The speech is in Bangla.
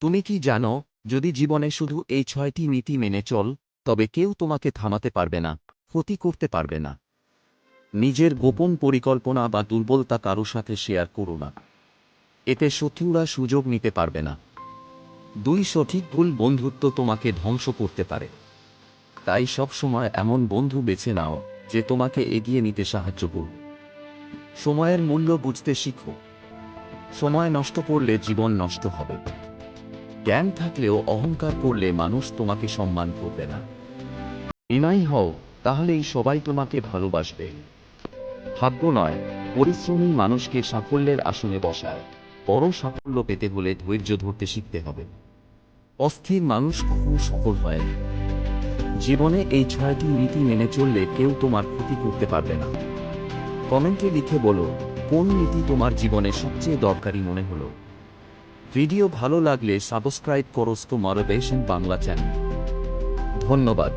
তুমি কি জানো, যদি জীবনে শুধু এই ছয়টি নীতি মেনে চল, তবে কেউ তোমাকে থামাতে পারবে না, ক্ষতি করতে পারবে না। নিজের গোপন পরিকল্পনা বা দুর্বলতা কারও সাথে শেয়ার করো না। এতে শত্রুরা সুযোগ নিতে পারবে না। দুই সঠিক ভুল বন্ধুত্ব তোমাকে ধ্বংস করতে পারে। তাই সবসময় এমন বন্ধু বেছে নাও, যে তোমাকে এগিয়ে নিতে সাহায্য করবে। সময়ের মূল্য বুঝতে শিখো। সময় নষ্ট করলে জীবন নষ্ট হবে। জ্ঞান থাকলেও অহংকার করলে মানুষ তোমাকে সম্মান করবে না। বিনয়ী হও তাহলেই সবাই তোমাকে ভালোবাসবে। ভাগ্য নয় পরিশ্রমী মানুষকে সাফল্যের আসনে বসায়। বড় সাফল্য পেতে হলে ধৈর্য ধরতে শিখতে হবে। অস্থির মানুষ কখনো সফল হয়। জীবনে এই ছয়টি নীতি মেনে চললে কেউ তোমার ক্ষতি করতে পারবে না। কমেন্টে লিখে বলো কোন নীতি তোমার জীবনে সবচেয়ে দরকারি মনে হলো? ভিডিও ভালো লাগলে সাবস্ক্রাইব করো মরবেশন বাংলা চ্যানেল ধন্যবাদ।